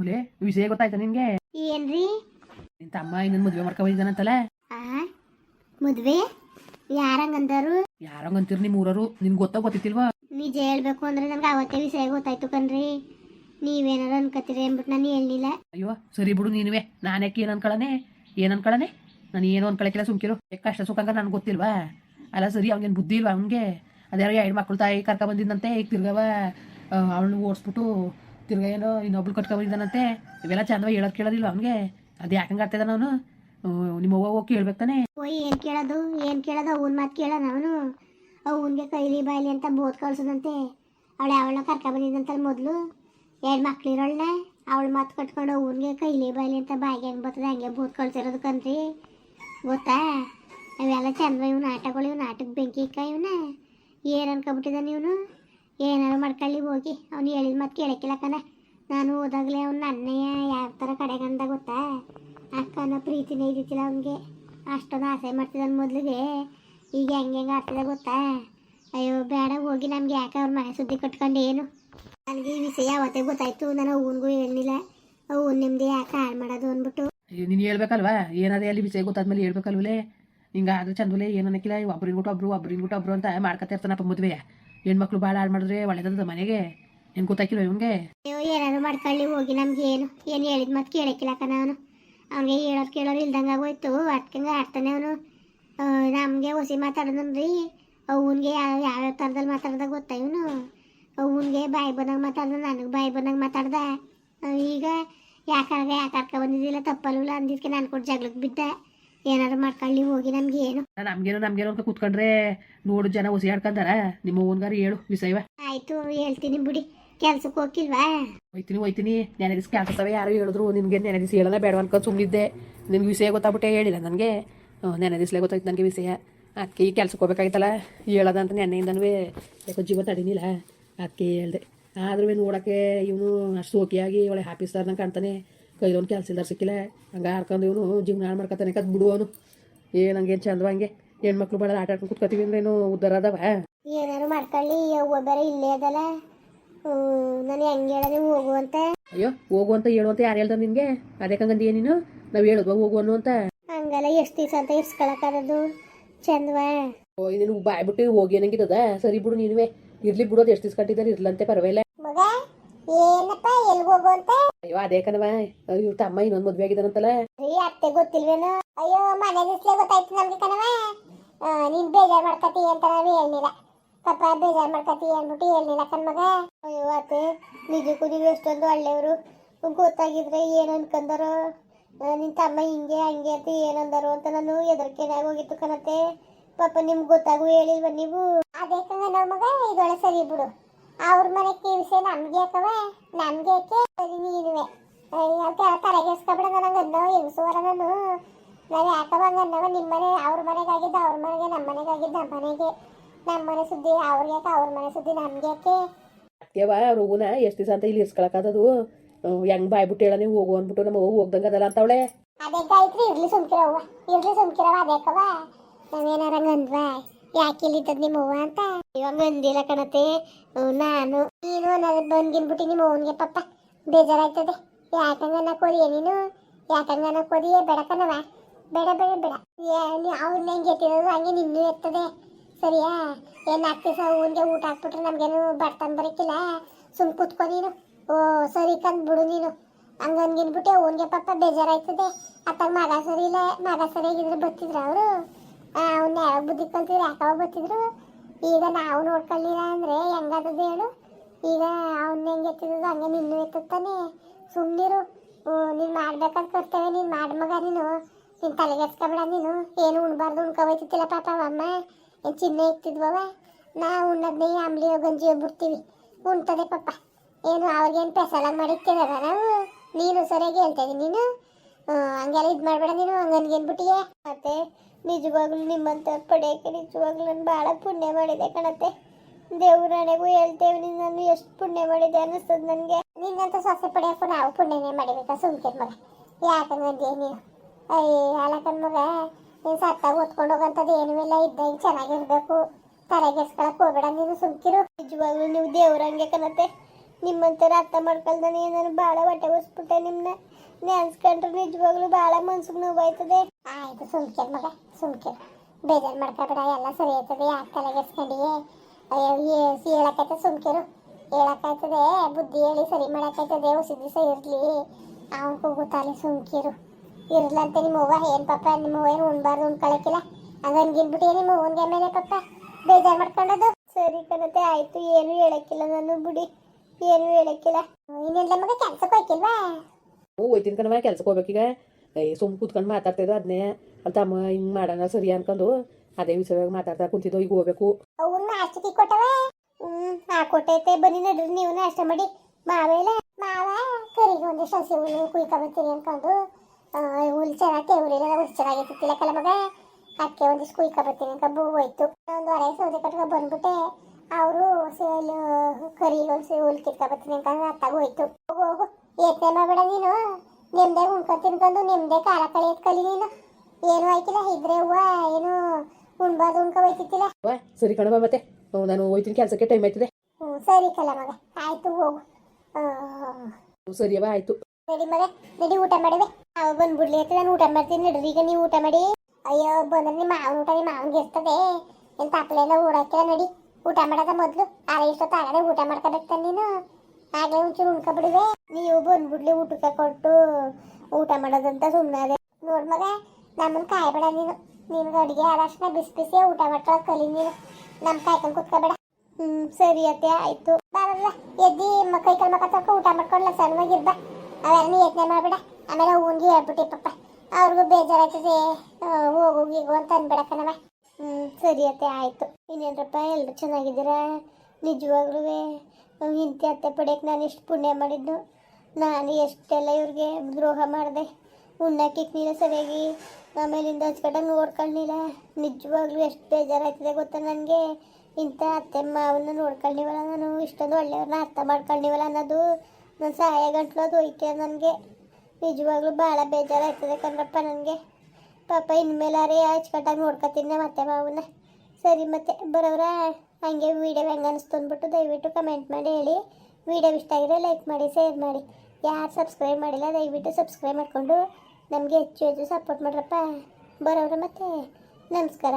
ಒಲೆ ವಿಷಯ ಗೊತ್ತಾಯ್ತಾ ನಿನ್ಗೆ? ಏನ್ರಿ? ನಿನ್ ತಮ್ಮ ಇನ್ನೊಂದು ಮದುವೆ ಮಾಡ್ಕೊ ಬಂದಿದ್ದಾನಂತಲ್ಲ ಆ ಮದ್ವೆ? ಯಾರಂಗಂದರು? ಯಾರಂಗಂತೀರಿ ನಿಮ್ಮ ಊರರು ನಿನ್ಗೆ ಗೊತ್ತಾಗ ಗೊತ್ತಿತ್ತಿಲ್ವಾ? ನಿಜ ಹೇಳ್ಬೇಕು ಅಂದ್ರೆ ನನ್ಗೆ ಅವತ್ತೇ ವಿಷಯ ಗೊತ್ತಾಯ್ತು ಕಣ್ರಿ. ನೀವೇನಾರ ಅನ್ಕತ್ತೀರಿ ಅಂದ್ಬಿಟ್ಟು ನಾನು ಹೇಳಿಲ್ಲ ಅಯ್ಯೋ ಸರಿ ಬಿಡು ನೀನುವೆ. ನಾನ್ಯಾಕೆ ಏನ್ ಅನ್ಕೊಳ್ಳನೆ ಏನ್ ಅನ್ಕೊಳ್ಳನೆ ನಾನು ಏನು ಅನ್ಕೊಳಕಿಲ್ಲ ಸುಮ್ಕಿರು. ಯಾಕೆ ಕಷ್ಟ ಸುಖಂಗ ನನ್ಗೆ ಗೊತ್ತಿಲ್ವಾ? ಅಲ್ಲ ಸರಿ ಅವ್ನಿಗೇನು ಬುದ್ಧಿ ಇಲ್ವಾ ಅವ್ನಿಗೆ? ಅದ್ಯಾರೋ ಎರಡು ಮಕ್ಳು ತಾಯಿ ಕರ್ಕ ಬಂದಿದ್ದಂತೆ ಈಗ ತಿರ್ಗವ ಅವಳನ್ನ ಓಡಿಸ್ಬಿಟ್ಟು ತಿರ್ಗ ಏನೋ ಇನ್ನೊಬ್ಳು ಕಟ್ಕೊ ಬಂದಿದ್ದಾನಂತೆ ಇವೆಲ್ಲ ಚಂದವಾಗಿ ಹೇಳೋದು ಕೇಳೋದಿಲ್ಲ ಅವನಿಗೆ? ಅದು ಯಾಕಂಗೆ ಆಗ್ತಿದ್ದಾನ ಅವನು? ನಿಮ್ಮ ಅವ್ವ ಹೋಗಿ ಕೇಳ್ಬೇಕು ತಾನೆ? ಓಯ್, ಏನು ಕೇಳೋದು? ಏನು ಕೇಳೋದು? ಅವನ ಮಾತು ಕೇಳೋಣ ಅವನು. ಅವನಿಗೆ ಕೈಲಿ ಬಾಯ್ಲಿ ಅಂತ ಬೋತ್ ಕಳ್ಸೋದಂತೆ. ಅವಳು ಅವಳನ್ನ ಕರ್ಕ ಬಂದಿದ್ದಂತಲ್ಲ ಮೊದಲು. ಎರಡು ಮಕ್ಳಿರೋಳ್ನೆ. ಅವಳು ಮಾತು ಕಟ್ಕೊಂಡು ಅವನಿಗೆ ಕೈಲಿ ಬಾಯ್ಲಿ ಅಂತ ಬಾಯಿಗೆ ಹೆಂಗೆ ಬರ್ತದೆ ಹಂಗೆ ಬೋದ್ ಕಳ್ಸಿರೋದು ಕಣ್ರಿ. ಗೊತ್ತಾ? ಅವೆಲ್ಲ ಚಂದ ಇವ್ನ ಆಟಗಳು ಇವ್ ಆಟಕ್ಕೆ ಬೆಂಕಿ ಇಕ್ಕ ಇವನ. ಏನು ಅನ್ಕೊಬಿಟ್ಟಿದ್ದಾನೆ ಇವನು? ಏನಾರು ಮಾಡ್ಕೊಳ್ಳಿ ಹೋಗಿ. ಅವ್ನು ಹೇಳಿದ ಮತ್ತೆ ಕೇಳಕ್ಕಿಲ್ಲ ಕಣ. ನಾನು ಹೋದಾಗಲೇ ಅವ್ನ ಅನ್ನಯ್ಯ ಯಾವ ಥರ ಕಡೆಗಂದ ಗೊತ್ತಾ? ಅಕ್ಕನ ಪ್ರೀತಿನೇ ಇದ್ದಿತ್ತಿಲ್ಲ ಅವನಿಗೆ. ಅಷ್ಟೊಂದು ಆಸೆ ಮಾಡ್ತಿದ್ದಾನೆ ಮೊದಲಿಗೆ. ಈಗ ಹೆಂಗೆ ಹೆಂಗೆ ಆಗ್ತದೆ ಗೊತ್ತಾ? ಅಯ್ಯೋ, ಬೇಡ, ಹೋಗಿ ನಮ್ಗೆ ಯಾಕೆ ಅವ್ರ ಮನೆ ಸುದ್ದಿ ಕಟ್ಕೊಂಡು ಏನು? ನನಗೆ ಈ ವಿಷಯ ಅವತ್ತೇ ಗೊತ್ತಾಯ್ತು. ನಾನು ಅವನಿಗೂ ಹೇಳಿಲ್ಲ ಅವು ನಿಮ್ದು ಯಾಕೆ ಹಾಳು ಮಾಡೋದು ಅಂದ್ಬಿಟ್ಟು. ನೀನು ಹೇಳ್ಬೇಕಲ್ವಾ? ಏನಾದ್ರೆ ಅಲ್ಲಿ ವಿಷಯ ಗೊತ್ತಾದ್ಮೇಲೆ ಹೇಳ್ಬೇಕಲ್ವಲೇ? ಹಿಂಗೆ ಆದ್ರೆ ಚಂದಲೇ ಏನಕ್ಕಿಲ್ಲ ಒಬ್ರಿನ್ಬಿಟ್ಟು ಒಬ್ರು ಒಬ್ರಿನ್ಬಿಟ್ಟು ಒಬ್ರು ಅಂತ ಮಾಡ್ಕೊತಾ ಇರ್ತಾನಪ್ಪ ಹೆಣ್ಮಕ್ಳು ಭಾಳ ಹಾಳು ಮಾಡಿದ್ರೆ ಒಳ್ಳೇದ ಮನೆಗೆ. ನಿನ್ ಗೊತ್ತಾಕಿಲ್ಲ ಇವಂಗೆ ನೀವು ಏನಾದ್ರು ಮಾಡ್ಕೊಳ್ಳಿ, ಹೋಗಿ ನಮ್ಗೆ ಏನು ಏನು ಹೇಳಿದ್ ಮತ್ತೆ ಕೇಳಕ್ಕಿಲ್ಲ ಕಣ ಅವನು ಅವನಿಗೆ ಹೇಳೋರು ಕೇಳೋರು ಇಲ್ದಂಗೆ ಆಗೋಯ್ತು ಅಟ್ಕಂಗ ಆಡ್ತಾನೆ ಅವನು. ನಮಗೆ ಹೊಸಿ ಮಾತಾಡೋದನ್ರಿ ಅವನಿಗೆ ಯಾವ ಯಾವ ಥರದಲ್ಲಿ ಮಾತಾಡ್ದ ಗೊತ್ತಾ ಇವನು? ಅವನಿಗೆ ಬಾಯಿ ಬಂದಾಗ ಮಾತಾಡ್ದ, ನನಗೆ ಬಾಯಿ ಬಂದಾಗ ಮಾತಾಡ್ದ. ಈಗ ಯಾಕಾಗ ಯಾಕೆ ಬಂದಿದ್ದಿಲ್ಲ ತಪ್ಪಲ್ಲ ಅಂದಿದ್ಕೆ ನಾನು ಕೊಟ್ಟು ಜಗಳಕ್ಕೆ ಬಿದ್ದ. ಏನಾದ್ರು ಮಾಡ್ಕೊಳ್ಳಿ ಹೋಗಿ ನಮ್ಗೆ ಏನು. ನಮ್ಗೇನು ನಮ್ಗೇನು ಅಂತ ಕೂತ್ಕೊಂಡ್ರೆ ನೋಡು ಜನ ಹುಸಿ ಆಡ್ಕೊಂತಾರ ನಿಮ್ಮ ಓನ್ಗಾರ ಹೇಳು ವಿಷಯವ. ಆಯ್ತು ಹೇಳ್ತೀನಿ ಬಿಡಿ. ಕೆಲ್ಸಕ್ಕೆ ಹೋಗಿಲ್ವಾ ಹೋಯ್ತೀನಿ ಹೋಯ್ತೀನಿ. ನೆನಗಿಸ್ ಕ್ಯಾನ್ಸರ್ತವೆ ಯಾರು ಹೇಳಿದ್ರು ನಿನಗೆ ನೆನಗಿಸಿ ಹೇಳಲ್ಲ ಬೇಡ ಅನ್ಕೊಂಡು ಸುಮ್ಮನಿದ್ದೆ ನಿನ್ಗೆ ವಿಷಯ ಗೊತ್ತಾಗ್ಬಿಟ್ಟೆ ಹೇಳಿಲ್ಲ ನನಗೆ. ದಿವಸಲೇ ಗೊತ್ತಾಯ್ತು ನನಗೆ ವಿಷಯ. ಅದಕ್ಕೆ ಈ ಕೆಲ್ಸಕ್ಕೆ ಹೋಗ್ಬೇಕಾಗಿತ್ತಲ್ಲ ಹೇಳೋದಂತ ನೆನ್ನೆಯಿಂದನೂ ಯಾಕೋ ಜೀವ ತಡಿನಿಲ್ಲ. ಅದಕ್ಕೆ ಹೇಳ್ದೆ. ಆದ್ರೂ ನೋಡೋಕ್ಕೆ ಇವನು ಅಷ್ಟು ಸೋಕಿಯಾಗಿ ಒಳ್ಳೆ ಹ್ಯಾಪಿ ನಂಗೆ ಕಾಣ್ತಾನೆ. ಕೈಲೊಂದು ಕೆಲಸ ಇಲ್ದಾರ ಸಿಕ್ಕಿಲ್ಲ. ಹಂಗೆ ಹಾರ್ಕೊಂಡು ಇವನು ಜೀವನ ಹಾಳು ಮಾಡ್ಕೊತಾನೆ. ಕದ್ ಬಿಡು ಅವನು. ಏ ನಂಗೇನು ಚಂದವ ಹಂಗೆ. ಹೆಣ್ಮಕ್ಳು ಭಾಳ ಆಟ ಆಡ್ಕೊಂಡು ಕೂತ್ಕೊತೀವಿ ಅಂದ್ರೆ ಏನು ಉದ್ದಾರ ಅದಾವ. ಏನಾರು ಮಾಡ್ಕೊಳ್ಳಿ ಯವ್ವ ಬೇರೆ ಇಲ್ಲೇ ಅದಲ್ಲ. ನಾನು ಹೆಂಗೆ ಹೇಳಿದೆ ಹೋಗುವಂತ ಅಯ್ಯೋ ಹೋಗುವಂತ ಅಂತ ಹೇಳು ಅಂತ ಯಾರು ಹೇಳ್ದ ನಿನಗೆ? ಅದೇ ನೀನು? ನಾವು ಹೇಳಿದ್ವಾ ಹೋಗು ಅನ್ನು ಅಂತ? ಹಂಗಲ್ಲ ಎಷ್ಟು ದಿವಸ ಅಂತ ಇರ್ಸ್ಕೊಳಕ್ಕಾಗದು ಚಂದವಾ. ಓ ನೀನು ಬಾಯ್ಬಿಟ್ಟು ಹೋಗಿ ಏನಂಗಿದ್ದದ ಸರಿ ಬಿಡು ನೀನುವೆ. ಇರ್ಲಿ ಬಿಡೋದು ಎಷ್ಟು ದಿವಸ ಕಟ್ಟಿದ್ದಾರೆ ಇರ್ಲಂತೆ ಪರವಾಗಿಲ್ಲ. ಏನಪ್ಪ ಎಲ್ಗ ಹೋಗು ಅಂತ ಅಯ್ಯೋ ಅದೇ ಕಣವ ಇವ್ರ ತಮ್ಮ ಇನ್ನೊಂದು ಮದ್ವೆ ಆಗಿದಾನಂತಲ್ಲ ರೀ ಅತ್ತೆ ಗೊತ್ತಿಲ್ವೇನು? ಅಯ್ಯೋ ಮನೆ ದಿಸ್ಲೇ ಗೊತ್ತಾಯ್ತು ನಮ್ಗೆ ಕಣವ ನೀನ್ ಬೇಜಾರ್ ಮಾಡ್ಕತಿ ಅಂತ ನಾವ್ ಹೇಳ್ಲಿಲ್ಲ. ಪಾಪ ಬೇಜಾರ್ ಮಾಡ್ಕತಿ ಅಂದ್ಬಿಟ್ಟು ಹೇಳ್ಲಿಲ್ಲ ಕಣ್ಮಗ. ಅಯ್ಯೋ ಅತ್ತೆ ನಿಜಕ್ಕೂ ನೀವು ಎಷ್ಟೊಂದು ಒಳ್ಳೆಯವರು. ಗೊತ್ತಾಗಿದ್ರೆ ಏನ್ ಅನ್ಕೊಂಡಾರೋ ನಿನ್ನ ನಿನ್ ತಮ್ಮ ಹಿಂಗೆ ಹಂಗೆ ಅಂತ ಏನಂದರು ಅಂತ ನಾನು ಹೆದರ್ಕೆನಾಗ ಹೋಗಿತ್ತು ಕಣತ್ತೆ. ಪಾಪ ನಿಮ್ಗೆ ಗೊತ್ತಾಗು ಹೇಳಿಲ್ವ ನೀವು? ಅದೇ ಕಣ ನಾವು ಮಗ ಇದೊಳೆ ಸರಿ ಬಿಡು ಅವ್ರ ಮನೆಗೆ ವಿಷಯ ನಮ್ಗೆ ಯಾಕವ ನಮ್ಗೆ ಯಾಕೆ ನೀನುವೆ ತಲೆಗೆಸ್ಕೊಬಿಡ ನನಗೆ ಅನ್ನೋ ಹೆಂಗಸುವರ ನಾನು. ನಾನು ಯಾಕವ ಅನ್ನವ? ನಿಮ್ಮ ಮನೆ ಅವ್ರ ಮನೆಗಾಗಿದ್ದ ಅವ್ರ ಮನೆಗೆ ನಮ್ಮ ಮನೆಗಾಗಿದ್ದ ನಮ್ಮ ಮನೆಗೆ. ನಮ್ಮ ಮನೆ ಸುದ್ದಿ ಅವ್ರಿಗೆ ಯಾಕೆ ಅವ್ರ ಮನೆ ಸುದ್ದಿ ನಮ್ಗೆ ಯಾಕೆ? ಅತ್ಯವ ರೂಗುನ ಎಷ್ಟು ದಿವಸ ಅಂತ ಇಲ್ಲಿ ಇರ್ಸ್ಕೊಳಕಾದದು ಹೆಂಗ್ ಬಾಯ್ಬಿಟ್ಟು ಹೇಳ ನೀವು ಹೋಗು ಅಂದ್ಬಿಟ್ಟು ನಮ್ಮ ಹೋಗಿ ಹೋಗ್ದಂಗೆ ಅದಲ್ಲ ಅಂತವಳೆ? ಅದೇ ಗಾಯತ್ರಿ ಇರ್ಲಿ ಸುಮ್ಕಿರವ್ವ ಇರ್ಲಿ ಸುಮ್ಕಿರವ ಅದೇಕವ ನಾವೇನಾರಂಗ ಅಂದ್ವಾ? ಯಾಕೆ ಇಲ್ಲಿದ್ದದ್ ನಿಮ್ಮ ಅವ್ವ ಅಂತ? ಇವಾಗ ಅಂದಿಲ್ಲ ಕಣತೆ. ನಾನು. ನೀನು ನನ್ನ ಬಂದ್ಗಿನ್ಬಿಟ್ಟು ನಿಮ್ಮ ಅವ್ವನ್ಗೆ ಪಪ್ಪ. ಬೇಜಾರಾಯ್ತದೆ. ಯಾಕಂಗ ಅನ್ನಕೋದಿ ನೀನು? ಯಾಕಂಗ ಅನ್ನಕೋದಿ ಬೇಡ ಕಣವ ಬೇಡ ಬೇಡ ಬೇಡ. ಅವ್ರನ್ನ ಹೆಂಗೆ ಎತ್ತಿರೋದು? ಹಂಗೆ ನಿನ್ನೂ ಎತ್ತದೆ. ಸರಿಯಾ? ಏನ್ ನಾಲ್ಕು ದಿವಸ ಅವ್ನಿಗೆ ಊಟ ಹಾಕ್ಬಿಟ್ರೆ ನಮ್ಗೇನು ಬರ್ತನ್ ಬರಕ್ಕಿಲ್ಲ ಸುಮ್ ಕೂತ್ಕೊ ನೀನು. ಓ, ಸರಿ ಕಂದ್ ಬಿಡು ನೀನು. ಹಂಗನ್ಗಿನ್ಬಿಟ್ಟು ಅವನ್ಗೆ ಪಪ್ಪ ಬೇಜಾರಾಯ್ತದೆ. ಅತ್ತಾಗ ಮಗ ಸರಿ ಇಲ್ಲ ಮಗ ಸರಿಯಾಗಿದ್ರೆ ಬರ್ತಿದ್ರು ಅವರು? ಅವ್ನ ಯಾವ ಬುದ್ಧಿ ಕಲ್ತಿದ್ರು ಯಾಕವ ಗೊತ್ತಿದ್ರು? ಈಗ ನಾವು ನೋಡ್ಕೊಳ್ಳಿಲ್ಲ ಅಂದ್ರೆ ಹೆಂಗಾದದ್ದು ಹೇಳು? ಈಗ ಅವನ್ನ ಹೆಂಗೆ ಎತ್ತಿದ್ದು ಹಂಗೆ ನಿನ್ನೂ ಎತ್ತುತ್ತಾನೆ ಸುಮ್ಮನಿರು ನೀನು ಮಾಡ್ಬೇಕಂತ ಕೊಡ್ತೇವೆ. ನೀನು ಮಾಡ್ ಮಗ ನೀನು. ನಿನ್ ತಲೆಗೆಸ್ಕೊಬೇಡ ನೀನು. ಏನು ಉಣ್ಬಾರ್ದು ಉಣ್ಕೊಬೈತಿಲ್ಲ ಪಾಪ ಅಮ್ಮ. ಏನು ಚಿನ್ನ ಇಕ್ತಿದ್ವವ ನಾ ಉಣ್ಣದ್ನೇ ಅಂಬ್ಲಿ ಗಂಜಿ ಬಿಡ್ತೀವಿ. ಉಣ್ತದೆ ಪಾಪ. ಏನು ಅವ್ರಿಗೇನು ಪೆಸಲ ಮಾಡಿರ್ತೀರಲ್ಲ ನಾವು? ನೀನು ಸರಿಯಾಗಿ ಹೇಳ್ತೇವೆ ನೀನು? ಹಂಗೆಲ್ಲ ಇದು ಮಾಡಬೇಡ ನೀನು ಹಂಗನ್ಗೆ ಹಂಗನ್ಗೇನ್ಬಿಟ್ಟಿಗೆ ಮತ್ತೆ ನಿಜವಾಗ್ಲೂ ನಿಮ್ಮಂತ ಪಡೆಯೋಕೆ ನಿಜವಾಗ್ಲೂ ನಾನು ಭಾಳ ಪುಣ್ಯ ಮಾಡಿದೆ ಕಣತ್ತೆ. ದೇವ್ರಣೆಗೂ ಹೇಳ್ತೇವೆ, ನೀನು ನಾನು ಎಷ್ಟು ಪುಣ್ಯ ಮಾಡಿದೆ ಅನ್ನಿಸ್ತದ ನನಗೆ. ನಿನ್ನಂತ ಸೊಸೆ ಪಡೆಯೋಕ್ಕೂ ನಾವು ಪುಣ್ಯನೇ ಮಾಡಿಬೇಕಾ? ಸುಮ್ಕೆ ಮಗ. ಯಾಕಂಗಂದೆ ನೀನು? ಅಯ್ಯ ಹಾಲಕನ್ ಮಗ. ನೀನು ಸತ್ತಾಗ ಓದ್ಕೊಂಡು ಹೋಗಂಥದ್ದು ಏನೂ ಇಲ್ಲ ಚೆನ್ನಾಗಿ ಚೆನ್ನಾಗಿರ್ಬೇಕು. ತಲೆಗೆಸ್ಕೊಳಕ್ ಹೋಗ್ಬೇಡ ನೀನು, ಸುಮ್ಕಿರು. ನಿಜವಾಗ್ಲೂ ನೀವು ದೇವ್ರಂಗೆ ಕಣತ್ತೆ. ನಿಮ್ಮಂತರ ಅರ್ಥ ಮಾಡ್ಕೊಳ್ದಾನೆ ನಾನು ಭಾಳ ಹೊಟ್ಟೆ ಹೊಸ್ಬಿಟ್ಟೆ ನಿಮ್ಮನ್ನ ನೆನ್ಸ್ಕೊಂಡ್ರೆ ನಿಜವಾಗ್ಲೂ ಭಾಳ ಮನ್ಸಿಗೆ ನೋವಾಯ್ತದೆ. ಆಯ್ತು ಸುಮ್ಕೆ ಮಗ ಸುಮ್ಕೆ ಬೇಜಾರು ಮಾಡ್ಕೊಬೇಡ ಎಲ್ಲ ಸರಿ ಆಯ್ತದೆ ಯಾಕೆ ತಲೆಗೆಡ್ಸ್ಕೊಂಡಿಯೇ? ಅಯ್ಯೋ ಏಸಿ ಹೇಳಕ್ಕಾಯ್ತದೆ ಸುಮ್ಕಿರು ಹೇಳಕ್ಕಾಯ್ತದೆ ಬುದ್ಧಿ ಹೇಳಿ ಸರಿ ಮಾಡಕ್ಕಾಯ್ತದೆ ಹೊಸ ದಿವಸ ಇರಲಿ. ಅವನ್ ತಾಲಿ ಸುಮ್ಕಿರು ಇರ್ಲಂತೆ ನಿಮ್ಮ ಅವ್ವ ಏನು ಪಾಪ ನಿಮ್ಮ ಅವ್ವ ಏನು ಉಣ್ಬಾರ್ದು ಉಣ್ಕೊಳಕಿಲ್ಲ? ಹಂಗನ್ಗಿನ್ಬಿಟ್ಟು ನಿಮ್ಮ ಅವ್ವನ್ಗೆ ಮೇಲೆ ಪಾಪ? ಬೇಜಾರು ಮಾಡ್ಕೊಂಡದು? ಸರಿ ಕಣತೆ ಆಯಿತು ಏನು ಹೇಳಕ್ಕಿಲ್ಲ ನಾನು ಬಿಡಿ. ಏನು ಹೇಳಕ್ಕಿಲ್ಲ? ಇನ್ನೆಲ್ಲ ಮಗ ಕೆಲ್ಸಕ್ಕೆ ಹೋಯ್ಕಿಲ್ವಾ? ಹ್ಞೂ ಹೋಯ್ತೀನಿ ಕಣವ ಕೆಲ್ಸಕ್ಕೆ ಹೋಗ್ಬೇಕೀಗ ಏ ಸುಮ್ ಕೂತ್ಕೊಂಡು ಮಾತಾಡ್ತಿದ್ದು ಅದನ್ನೇ ಅಲ್ಲಿ ತಮ್ಮ ಹಿಂಗೆ ಮಾಡೋಣ ಸರಿ ಅನ್ಕೊಂಡು ಅದೇ ವಿಷಯವಾಗಿ ಮಾತಾಡ್ತಾ ಕುಂತಿದ್ದೋ. ಈಗ ಹೋಗ್ಬೇಕು. ಅವನ್ನ ನಾಷ್ಟಕ್ಕೆ ಕೊಟ್ಟವ. ಹ್ಮ್ ಆ ಕೊಟ್ಟೈತೆ. ಬನ್ನಿ ನಡ್ರಿ ನೀವು ನಾಷ್ಟ ಮಾಡಿ. ಮಾವೇಲೆ ಮಾವ ಕರಿಗೆ ಒಂದಿಷ್ಟು ಹಸಿ ಹುಲ್ಲು ಕುಯ್ಕೊಬರ್ತೀನಿ ಅನ್ಕೊಂಡು ಆ, ಹುಲ್ ಚೆನ್ನಾಗಿ ಹುಲ್ಲಿಲ್ಲ ಹುಲ್ ಚೆನ್ನಾಗಿತ್ತಿಲ್ಲ ಕಲ ಮಗ. ಅದಕ್ಕೆ ಒಂದಿಷ್ಟು ಕುಯ್ಕೊಬರ್ತೀನಿ ಅಂತ ಬೂ ಹೋಯ್ತು. ಒಂದು ಹೊರೆ ಸೌದೆ ಕಟ್ಕೊಂಡು ಬಂದ್ಬಿಟ್ಟೆ. ಅವರು ಕರಿ ಹೊಲ್ಸಿ ಹುಲ್ ಕಿತ್ಕೊಬರ್ತೀನಿ ಅಂತ ಅತ್ತಾಗ ಹೋಯ್ತು. ಹೋಗು ಹೋಗು. ಏತ್ನೆ ಮಾಡಬೇಡ ನೀನು? ನಿಮ್ದೇ ಉಣ್ಕೊಂಡು ತಿನ್ಕೊಂಡು ನಿಮ್ದೇ ಕಾಲ ಕಳಿಯೋದ್ ಕಲಿ ನೀನು. ಏನು ಆಯ್ತಿಲ್ಲ ಇದ್ರೆ ಹೂವ ಏನು ಉಣ್ಬಾರ್ದು ಉಣ್ಕೊ ಹೋಯ್ತಿತ್ತಿಲ್ಲ ಸರಿ ಕಣವ ಮತ್ತೆ. ನಾನು ಹೋಯ್ತೀನಿ ಕೆಲಸಕ್ಕೆ ಟೈಮ್ ಆಯ್ತದೆ. ಹ್ಞೂ ಸರಿ ಕಲ ಮಗ. ಆಯ್ತು ಹೋಗು. ಸರಿ ಅವ ಆಯ್ತು. ನಡಿ ಮಗ ನಡಿ ಊಟ ಮಾಡಿದೆ ಅವ ಬಂದ್ಬಿಡ್ಲಿ ಅಂತ ನಾನು ಊಟ ಮಾಡ್ತೀನಿ ನಡ್ರಿ ಈಗ ನೀವು ಊಟ ಮಾಡಿ. ಅಯ್ಯೋ ಬಂದ್ರೆ ನಿಮ್ಮ ಮಾವನ ಊಟ ನಿಮ್ಮ ಮಾವನಿಗೆ ಇರ್ತದೆ. ಏನು ತಾಪಲೆಲ್ಲ ಓಡಾಕಿಲ್ಲ ನಡಿ. ಊಟ ಮಾಡೋದ ಮೊದಲು. ಆಗ ಇಷ್ಟೊತ್ತು ಆಗದೆ ಊಟ ಮಾಡ್ಕೋಬೇಕು ನೀನು. ಆಗಲೇ ಒಂಚೂರು ಉಣ್ಕೊಬಿಡುವೆ. ನೀವು ಬಂದ್ಬಿಡ್ಲಿ ಊಟಕ್ಕೆ ಕೊಟ್ಟು ಊಟ ಮಾಡೋದಂತ ಸುಮ್ಮನೆ ಅದೇ. ನೋಡ್ ಮಗ ನಮ್ಮನ್ನ ಕಾಯ್ಬೇಡ ನೀನು. ನಿನ್ಗೆ ಅಡುಗೆ ಆದಷ್ಟು ಬಿಸಿ ಬಿಸಿ ಊಟ ಮಾಡ್ಕೊಳ್ಳೋದು ಕಲಿ ನೀನು. ನಮ್ಮ ಕಾಯ್ಕೊಂಡು ಕುತ್ಕೋಬೇಡ. ಹ್ಮ್ ಸರಿ ಅತ್ತೆ ಆಯ್ತು. ಬರಲ್ಲ ಎದ್ದಿ ಕೈ ಕಾಲು ಮಕ್ಕ ತಕ್ಕ ಊಟ ಮಾಡ್ಕೊಂಡು ಸಣ್ಣವಾಗಿರ್ಬ ಅವೆಲ್ಲ ನೀ ಯತ್ನೆ ಮಾಡ್ಬೇಡ. ಆಮೇಲೆ ಹೂನ್ಗೆ ಹೇಳ್ಬಿಟ್ಟಿ ಪಪ್ಪ ಅವ್ರಿಗೂ ಆ, ಹೋಗು ಗೀಗು ಅಂತ ಅನ್ಬೇಡ ಹ್ಮ್, ಸರಿ ಅತ್ತೆ, ಆಯ್ತು. ಇನ್ನೇನ್ರಪ್ಪ ಎಲ್ಲರೂ ಚೆನ್ನಾಗಿದ್ದೀರಾ? ನಿಜವಾಗ್ಲೂ ಇಂತಿ ಅತ್ತೆ ಪಡೆಯಕ್ಕೆ ನಾನು ಎಷ್ಟು ಪುಣ್ಯ ಮಾಡಿದ್ದು. ನಾನು ಎಷ್ಟೆಲ್ಲ ಇವ್ರಿಗೆ ದ್ರೋಹ ಮಾಡಿದೆ. ನೀರ ಸರಿಯಾಗಿ, ಆಮೇಲಿಂದ ಹಚ್ಕಟ್ಟಾಗ ನೋಡ್ಕೊಳ್ಳಿಲ್ಲ ನಿಜವಾಗ್ಲೂ ಎಷ್ಟು ಬೇಜಾರಾಯ್ತದೆ ಗೊತ್ತಾ ನನಗೆ? ಇಂಥ ಅತ್ತೆ ಮಾವನ್ನ ನೋಡ್ಕೊಳ್ಳಿವಲ್ಲ ನಾನು? ಇಷ್ಟೊಂದು ಒಳ್ಳೆಯವ್ರನ್ನ ಅರ್ಥ ಮಾಡ್ಕೊಳ್ಳಿವಲ್ಲ ಅನ್ನೋದು? ನನ್ನ ಸಹಾಯ ಗಂಟ್ಲು ಅದು ಹೋಯ್ತೆ ನನಗೆ. ನಿಜವಾಗ್ಲೂ ಭಾಳ ಬೇಜಾರಾಯ್ತದೆ ಕಣ್ರಪ್ಪ, ನನಗೆ. ಪಾಪ ಇನ್ಮೇಲೆ ಅಚ್ಚುಕಟ್ಟಾಗಿ ನೋಡ್ಕೊತೀನಿ ಮತ್ತೆ ಮಾವನ್ನ. ಸರಿ ಮತ್ತೆ ಬರೋರ ಹಂಗೆ ವೀಡಿಯೋ ಹೆಂಗೆ ಅನಿಸ್ತು ಅಂದ್ಬಿಟ್ಟು ದಯವಿಟ್ಟು ಕಮೆಂಟ್ ಮಾಡಿ ಹೇಳಿ. ವೀಡಿಯೋ ಇಷ್ಟ ಆಗಿದ್ರೆ ಲೈಕ್ ಮಾಡಿ ಶೇರ್ ಮಾಡಿ. ಯಾರು ಸಬ್ಸ್ಕ್ರೈಬ್ ಮಾಡಿಲ್ಲ, ದಯವಿಟ್ಟು ಸಬ್ಸ್ಕ್ರೈಬ್ ಮಾಡಿಕೊಂಡು ನಮಗೆ ಹೆಚ್ಚು ಹೆಚ್ಚು ಸಪೋರ್ಟ್ ಮಾಡ್ರಪ್ಪ. ಬರೋರು ಮತ್ತೆ, ನಮಸ್ಕಾರ.